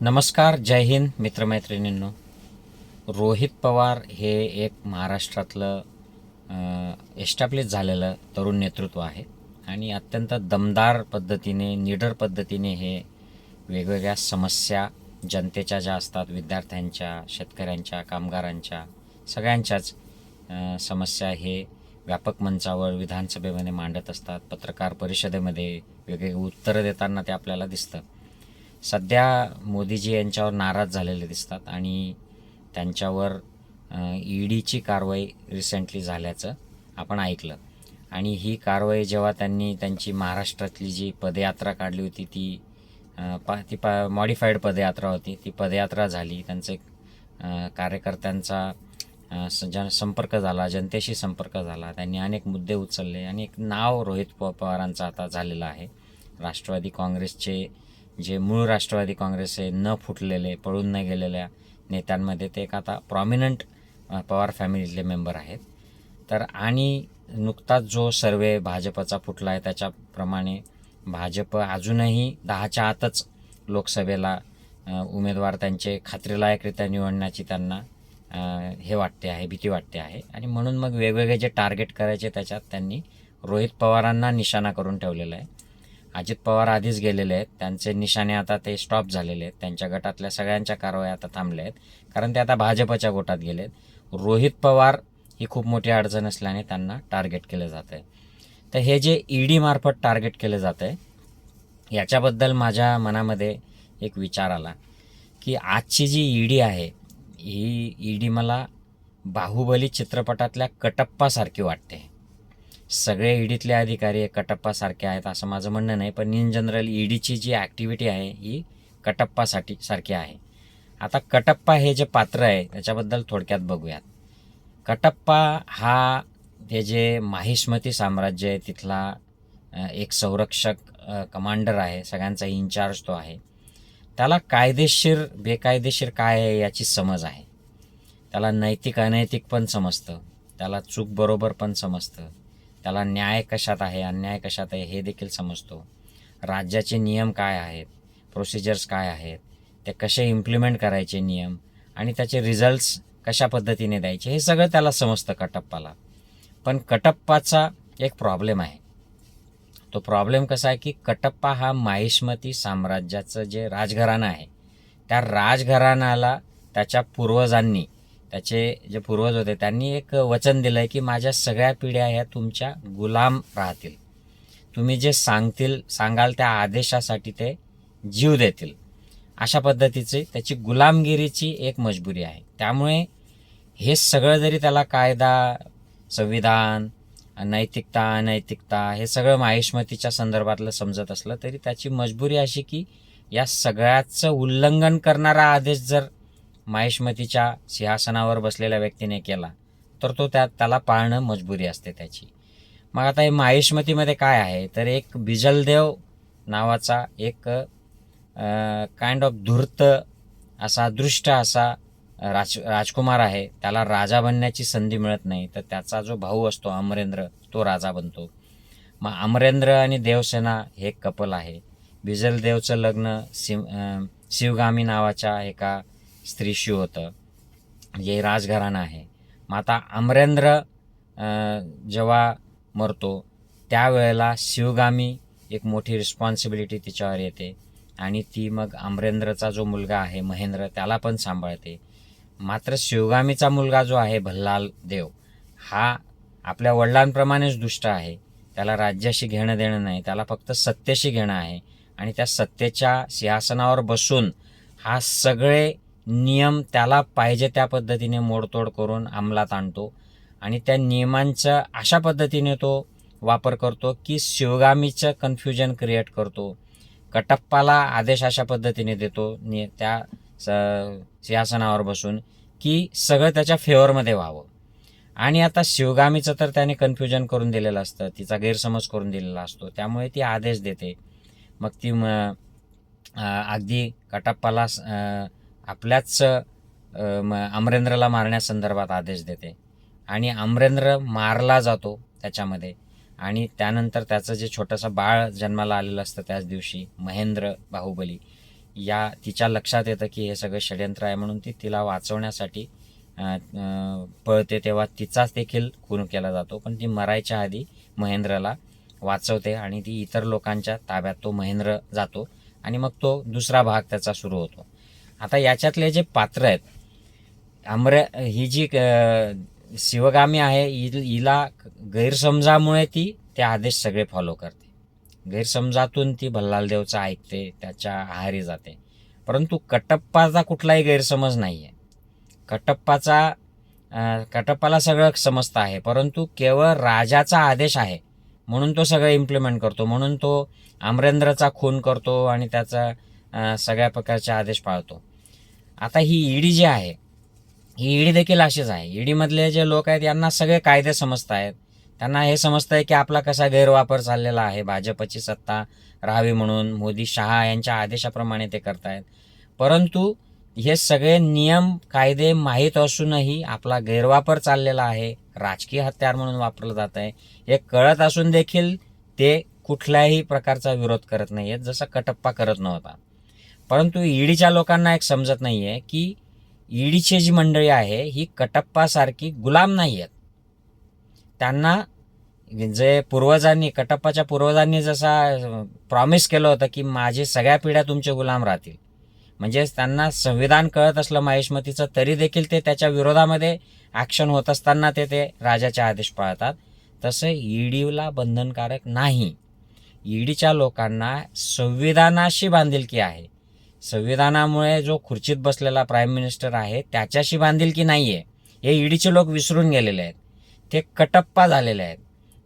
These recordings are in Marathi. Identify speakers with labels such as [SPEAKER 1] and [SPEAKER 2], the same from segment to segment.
[SPEAKER 1] नमस्कार जय हिंद मित्रमैत्रिणींनो. रोहित पवार हे एक महाराष्ट्रातलं एस्टॅब्लिश झालेलं तरुण नेतृत्व आहे आणि अत्यंत दमदार पद्धतीने निडर पद्धतीने हे वेगवेगळ्या समस्या जनतेच्या ज्या असतात विद्यार्थ्यांच्या शेतकऱ्यांच्या कामगारांच्या सगळ्यांच्याच समस्या हे व्यापक मंचावर विधानसभेमध्ये मांडत असतात. पत्रकार परिषदेमध्ये वेगवेगळी उत्तरं देताना ते आपल्याला दिसतं. सध्या मोदीजी यांच्यावर नाराज झालेले दिसतात आणि त्यांच्यावर ई डीची कारवाई रिसेंटली झाल्याचं आपण ऐकलं. आणि ही कारवाई जेव्हा त्यांनी त्यांची महाराष्ट्रातली जी पदयात्रा काढली होती ती पा ती पा मॉडिफाईड पदयात्रा होती ती पदयात्रा झाली. त्यांचे कार्यकर्त्यांचा स- जन संपर्क झाला जनतेशी संपर्क झाला. त्यांनी अनेक मुद्दे उचलले आणि एक नाव रोहित प पवारांचं आता झालेलं आहे. राष्ट्रवादी काँग्रेसचे जे मूळ राष्ट्रवादी काँग्रेस न फुटलेले पळून न गेलेल्या नेत्यांमध्ये ते एक आता प्रॉमिनंट पवार फॅमिलीतले मेंबर आहेत. तर आणि नुकताच जो सर्वे भाजपचा फुटला आहे त्याच्याप्रमाणे भाजप अजूनही दहाच्या आतच लोकसभेला उमेदवार त्यांचे खात्रीलायकरित्या निवडण्याची त्यांना हे वाटते आहे भीती वाटते आहे. आणि म्हणून मग वेगवेगळे जे टार्गेट करायचे त्याच्यात त्यांनी रोहित पवारांना निशाणा करून ठेवलेला आहे. अजित पवार आधीच गेलेले आहेत. त्यांचे निशाणे आता ते स्टॉप झालेले आहेत. त्यांच्या गटातल्या सगळ्यांच्या कारवाया आता थांबल्या आहेत. कारण ते आता भाजपच्या गोटात गेलेत. रोहित पवार ही खूप मोठी अडचण असल्याने त्यांना टार्गेट केलं जात आहे तर हे जे ई डी मार्फत टार्गेट केलं जात आहे याच्याबद्दल माझ्या मनामध्ये एक विचार आला की आजची जी ई डी आहे ही ई डी मला बाहुबली चित्रपटातल्या कटप्पासारखी वाटते. सगळे ईडीतले अधिकारी कटप्पासारखे आहेत असं माझं म्हणणं नाही पण इन जनरल ईडीची जी ॲक्टिव्हिटी आहे ही कटप्पासाठी सारखी आहे. आता कटप्पा हे जे पात्र आहे त्याच्याबद्दल थोडक्यात बघूयात. कटप्पा हा हे जे माहिष्मती साम्राज्य आहे तिथला एक संरक्षक कमांडर आहे सगळ्यांचा इन्चार्ज तो आहे. त्याला कायदेशीर बेकायदेशीर काय आहे याची समज आहे. त्याला नैतिक अनैतिक पण समजतं. त्याला चूक बरोबर पण समजतं. त्याला न्याय कशात आहे अन्याय कशात आहे हे देखील समजतो. राज्याचे नियम काय आहेत प्रोसिजर्स काय आहेत ते कसे इम्प्लिमेंट करायचे नियम आणि त्याचे रिझल्ट्स कशा पद्धतीने द्यायचे हे सगळं त्याला समजतं कटप्पाला. पण कटप्पाचा एक प्रॉब्लेम आहे. तो प्रॉब्लेम कसा आहे की कटप्पा हा माहिष्मती साम्राज्याचं जे राजघराणं आहे त्या राजघराण्याला त्याच्या पूर्वजांनी त्याचे जे पूर्वज होते त्यांनी एक वचन दिलं आहे की माझ्या सगळ्या पिढ्या ह्या तुमच्या गुलाम राहतील. तुम्ही जे सांगतील सांगाल त्या आदेशासाठी ते जीव देतील. अशा पद्धतीची त्याची गुलामगिरीची एक मजबुरी आहे. त्यामुळे हे सगळं जरी त्याला कायदा संविधान नैतिकता अनैतिकता हे सगळं माहिष्मतीच्या संदर्भातलं समजत असलं तरी त्याची मजबुरी अशी की या सगळ्याचं उल्लंघन करणारा आदेश जर माहिष्मतीच्या सिंहासनावर बसलेल्या व्यक्तीने केला तर तो त्या त्याला पाळणं मजबुरी असते त्याची. मग आता हे माहिष्मतीमध्ये काय आहे? तर एक बिजलदेव नावाचा एक काइंड ऑफ धूर्त असा दृष्ट असा राज राजकुमार आहे. त्याला राजा बनण्याची संधी मिळत नाही तर त्याचा जो भाऊ असतो अमरेंद्र तो राजा बनतो. मग अमरेंद्र आणि देवसेना हे कपल आहे. बिजलदेवचं लग्न शिव शिवगामी नावाच्या एका स्त्रीशी होतं. म्हणजे राजघराणं आहे. मग आता अमरेंद्र जेव्हा मरतो त्यावेळेला शिवगामी एक मोठी रिस्पॉन्सिबिलिटी तिच्यावर येते. आणि ती मग अमरेंद्रचा जो मुलगा आहे महेंद्र त्याला पण सांभाळते. मात्र शिवगामीचा मुलगा जो आहे भल्लाल देव हा आपल्या वडिलांप्रमाणेच दुष्ट आहे. त्याला राज्याशी घेणं देणं नाही. त्याला फक्त सत्तेशी घेणं आहे. आणि त्या सत्तेच्या सिंहासनावर बसून हा सगळे नियम त्याला पाहिजे त्या पद्धतीने मोडतोड करून अंमलात आणतो. आणि त्या नियमांचा अशा पद्धतीने तो वापर करतो की शिवगामीचं कन्फ्युजन क्रिएट करतो. कटप्पाला आदेश अशा पद्धतीने देतो नि त्या स सिंहासनावर बसून की सगळं त्याच्या फेवरमध्ये व्हावं. आणि आता शिवगामीचं तर त्याने कन्फ्युजन करून दिलेलं असतं तिचा गैरसमज करून दिलेला असतो त्यामुळे ती आदेश देते. मग ती म अगदी कटप्पाला आपल्याच म अमरेंद्रला मारण्यासंदर्भात आदेश देते. आणि अमरेंद्र मारला जातो त्याच्यामध्ये. आणि त्यानंतर त्याचं जे छोटंसं बाळ जन्माला आलेलं असतं त्याच दिवशी महेंद्र बाहुबली या तिच्या लक्षात येतं की हे सगळं षडयंत्र आहे म्हणून ती तिला वाचवण्यासाठी पळते तेव्हा तिचाच देखील खून केला जातो. पण ती मरायच्या आधी महेंद्रला वाचवते आणि ती इतर लोकांच्या ताब्यात तो महेंद्र जातो. आणि मग तो दुसरा भाग त्याचा सुरू होतो. आता याच्यातले जे पात्र आहेत आम्र ही जी शिवगामी आहे हि- हिला गैरसमजामुळे ती ते आदेश सगळे फॉलो करते. गैरसमजातून ती भल्लालदेवचा ऐकते त्याच्या आहारी जाते. परंतु कटप्पाचा कुठलाही गैरसमज नाही आहे कटप्पाचा कटप्पाला सगळं समजतं आहे परंतु केवळ राजाचा आदेश आहे म्हणून तो सगळं इम्प्लिमेंट करतो म्हणून तो आमरेंद्रचा खून करतो आणि त्याचा सगळ्या प्रकारचे आदेश पाळतो. आता ही ईडी जी आहे ही ईडी देखील अशीच आहे. ईडीमधले जे लोक आहेत यांना सगळे कायदे समजत आहेत त्यांना हे समजतं आहे की आपला कसा गैरवापर चाललेला आहे भाजपची सत्ता राहावी म्हणून मोदी शहा यांच्या आदेशाप्रमाणे ते करतायत. परंतु हे सगळे नियम कायदे माहीत असूनही आपला गैरवापर चाललेला आहे राजकीय हत्यार म्हणून वापरलं जात आहे हे कळत असून देखील ते कुठल्याही प्रकारचा विरोध करत नाही आहेत जसा कटप्पा करत नव्हता. परंतु ईडीच्या लोकांना एक समजत नाही आहे की ईडीची जी मंडळी आहे ही कटप्पासारखी गुलाम नाही आहेत त्यांना जे पूर्वजांनी कटप्पाच्या पूर्वजांनी जसा प्रॉमिस केलं होतं की माझी सगळ्या पिढ्या तुमचे गुलाम राहतील. म्हणजेच त्यांना संविधान कळत असलं माहिष्मतीचं तरी देखील ते त्याच्या विरोधामध्ये ॲक्शन होत असताना ते ते राजाचे आदेश पाळतात. तसं ईडीला बंधनकारक नाही. ईडीच्या लोकांना संविधानाशी बांधिलकी आहे. संविधानामुळे जो खुर्चीत बसलेला प्राईम मिनिस्टर आहे त्याच्याशी बांधिलकी नाही आहे हे ईडीचे लोक विसरून गेलेले आहेत. ते कटप्पा झालेले आहेत.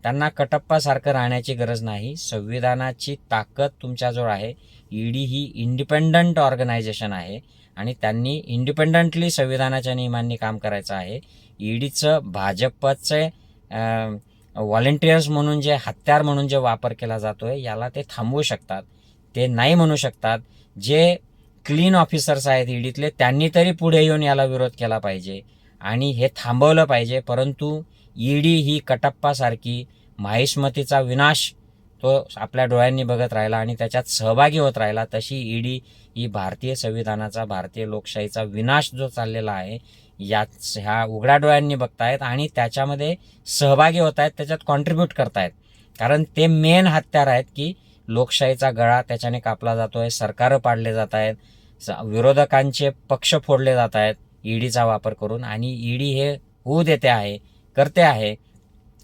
[SPEAKER 1] त्यांना कटप्पासारखं राहण्याची गरज नाही. संविधानाची ताकद तुमच्याजवळ आहे. ईडी ही इंडिपेंडंट ऑर्गनायझेशन आहे आणि त्यांनी इंडिपेंडंटली संविधानाच्या नियमांनी काम करायचं आहे. ईडीचं भाजपचे व्हॉलेंटियर्स म्हणून जे हत्यार म्हणून जे वापर केला जातो आहे याला ते थांबवू शकतात. ते नाही म्हणू शकतात. जे क्लीन ऑफिसर्स आहेत ईडीतले त्यांनी तरी पुढे येऊन याला विरोध केला पाहिजे आणि हे थांबवलं पाहिजे. परंतु ईडी ही कटप्पासारखी माहिष्मतीचा विनाश तो आपल्या डोळ्यांनी बघत राहिला आणि त्याच्यात सहभागी होत राहिला तशी ईडी ही भारतीय संविधानाचा भारतीय लोकशाहीचा विनाश जो चाललेला आहे यात ह्या उघड्या डोळ्यांनी बघतायत आणि त्याच्यामध्ये सहभागी होत आहेत त्याच्यात कॉन्ट्रीब्यूट करतायत. कारण ते मेन हत्यार आहेत की लोकशाहीचा गळा त्याच्याने कापला जातोय सरकारं पाडले जात आहेत स- विरोधकांचे पक्ष फोडले जात आहेत ईडीचा वापर करून आणि ईडी हे होऊ देते आहे करते आहे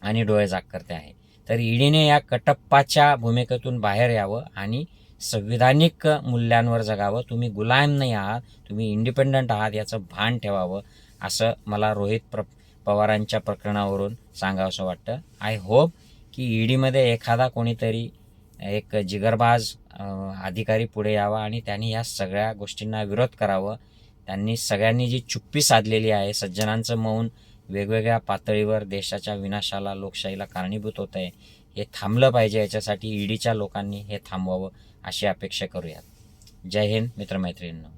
[SPEAKER 1] आणि डोळे जाग करते आहे. तर ईडीने या कटप्पाच्या भूमिकेतून बाहेर यावं आणि संविधानिक मूल्यांवर जगावं. तुम्ही गुलाम नाही आहात तुम्ही इंडिपेंडंट आहात याचं भान ठेवावं असं मला रोहित प्र पवारांच्या प्रकरणावरून सांगावंसं वाटतं. आय होप की ईडीमध्ये एखादा कोणीतरी एक जिगरबाज अधिकारी पुढे यावा आणि त्यांनी या सगळ्या गोष्टींना विरोध करावं. त्यांनी सगळ्यांनी जी चुप्पी साधलेली आहे सज्जनांचं मौन वेगवेगळ्या पातळीवर देशाच्या विनाशाला लोकशाहीला कारणीभूत होत आहे हे थांबलं पाहिजे. याच्यासाठी ईडीच्या लोकांनी हे थांबवावं अशी अपेक्षा करूयात. जय हिंद मित्रमैत्रिणींनो.